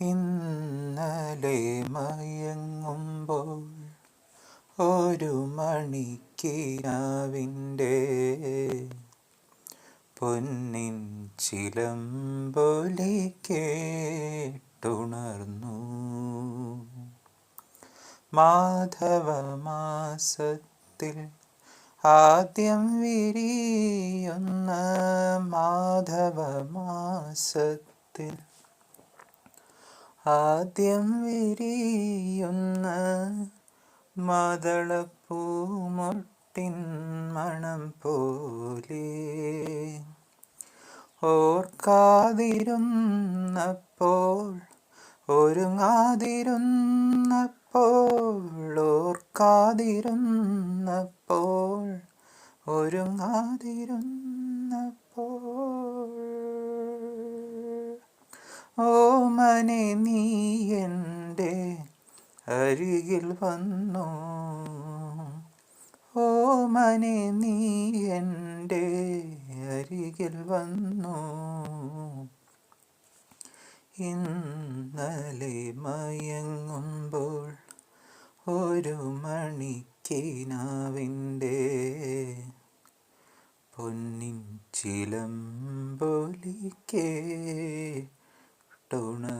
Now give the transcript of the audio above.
ഇന്നലെ മയങ്ങുമ്പോൾ ഒരു മണിക്കിനാവിന്റെ പൊന്നിൻ ചിലമ്പൊലി കേട്ടുണർന്നു. മാധവമാസത്തിൽ ആദ്യം വിരിയുന്ന മാധവമാസത്തിൽ ആദ്യം വിരിയുന്ന മദളപ്പൂമൊട്ടിൻ മണം പോലെ. ഓർക്കാതിരുന്നപ്പോൾ ഒരുങ്ങാതിരുന്നപ്പോൾ ഓർക്കാതിരുന്നപ്പോൾ ഒരുങ്ങാതിരുന്നപ്പോൾ ഓമനെ നീ എന്റെ അരികിൽ വന്നു. ഓമനെ നീ എന്റെ അരികിൽ വന്നു. ഇന്നലെ മയങ്ങുമ്പോൾ ഒരു മണിക്കിനാവിന്റെ പൊന്നിൻ ചിലമ്പൊലി കേട്ടുണർന്നു